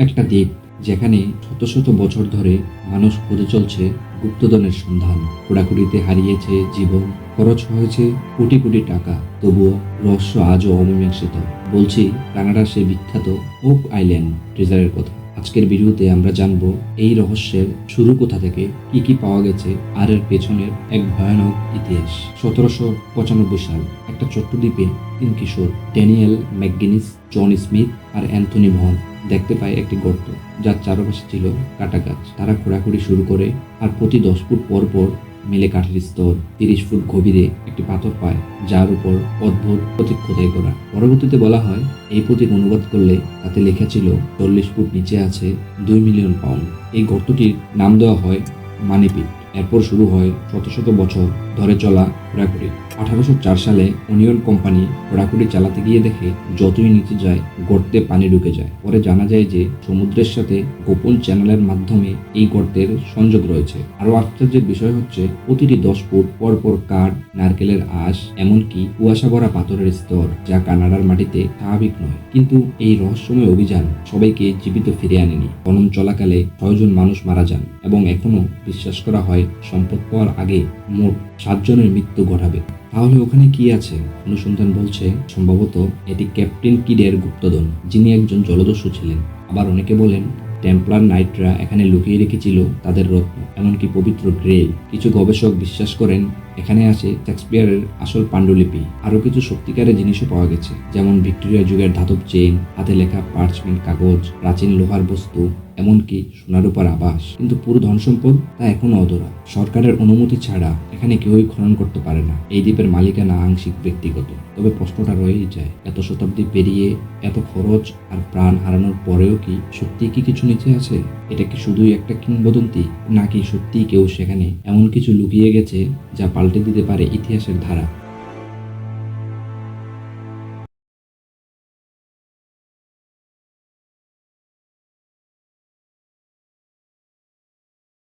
একটা দ্বীপ যেখানে শত শত বছর ধরে মানুষ খুঁজে চলছে গুপ্তধনের সন্ধান। কোড়াকুড়িতে হারিয়েছে জীবন, খরচ হয়েছে কোটি কোটি টাকা, তবুও রহস্য আজও অমীমাংসিত। বলছি, কানাডার সেই বিখ্যাত ওক আইল্যান্ড ট্রেজারের কথা। আজকের ভিডিওতে আমরা জানব এই রহস্যের শুরু কোথা থেকে, কি কি পাওয়া গেছে, আর এর পেছনের এক ভয়ানক ইতিহাস। সতেরোশো পঁচানব্বই সাল, একটা ছোট্ট দ্বীপে তিন কিশোর, ড্যানিয়েল ম্যাকগিনিস, জন স্মিথ আর অ্যান্থনি মোহন দেখতে পায় একটি গর্ত, যার চারপাশে ছিল কাটা গাছ। তারা খোঁড়াখুড়ি শুরু করে আর প্রতি দশ ফুট পর পর মেলে কাঠের স্তর, তিরিশ ফুট গভীরে একটি পাথর পায়, যার উপর অদ্ভুত প্রতীক খোদাই করা পরবর্তীতে বলা হয়, এই প্রতীক অনুবাদ করলে তাতে লেখা ছিল, চল্লিশ ফুট নিচে আছে দুই মিলিয়ন পাউন্ড। এই গর্তটির নাম দেওয়া হয় মানিপিট। এরপর শুরু হয় শত শত বছর ধরে চলা খোঁড়াখুড়ি আঠারোশো চার সালে অনিয়ন কোম্পানি খোঁড়াখুড়ি চালাতে গিয়ে দেখে যতই নিচে যায়, গর্তে পানি ঢুকে যায়। পরে জানা যায় যে সমুদ্রের সাথে গোপন চ্যানেলের মাধ্যমে এই গর্তের সংযোগ রয়েছে। আরও আশ্চর্যের বিষয় হচ্ছে, প্রতিটি দশ ফুট পর পর কাঠ, নারকেলের আঁশ, এমনকি কুয়াশা ভরা পাথরের স্তর, যা কানাডার মাটিতে স্বাভাবিক নয়। কিন্তু এই রহস্যময় অভিযান সবাইকে জীবিত ফিরে আনেনি। খনন চলাকালে ছয়জন মানুষ মারা যান এবং এখনও বিশ্বাস করা হয় সম্পদ পাওয়ার আগে মোট সাতজনের মৃত্যু ঘটাবে। তাহলে ওখানে কি আছে? অনুসন্ধান বলছে, সম্ভবত এটি ক্যাপ্টেন কিডের গুপ্তধন, যিনি একজন জলদস্যু ছিলেন। আবার অনেকে বলেন, টেম্পলার নাইটরা এখানে লুকিয়ে রেখেছিল তাদের রত্ন, এমনকি পবিত্র গ্রেল। কিছু গবেষক বিশ্বাস করেন এখানে আছে শেক্সপিয়ারের আসল পাণ্ডুলিপি। আরও কিছু সত্যিকারের জিনিসও পাওয়া গেছে, যেমন ভিক্টোরিয়া যুগের ধাতব চেন হাতে লেখা পার্চমেন্ট কাগজ, প্রাচীন লোহার বস্তু, এমনকি সোনার উপর আবাস। কিন্তু পুরো ধন সম্পদ তা এখনও অধরা। সরকারের অনুমতি ছাড়া এখানে কেউই খনন করতে পারে না। এই দ্বীপের মালিকানা আংশিক ব্যক্তিগত। তবে প্রশ্নটা রয়েই যায়, এত শতাব্দী পেরিয়ে এত খরচ আর প্রাণ হারানোর পরেও কি সত্যি কি কিছু নিচে আছে? এটা কি শুধুই একটা কিংবদন্তি, নাকি সত্যিই কেউ সেখানে এমন কিছু লুকিয়ে গেছে যা পাল্টে দিতে পারে ইতিহাসের ধারা।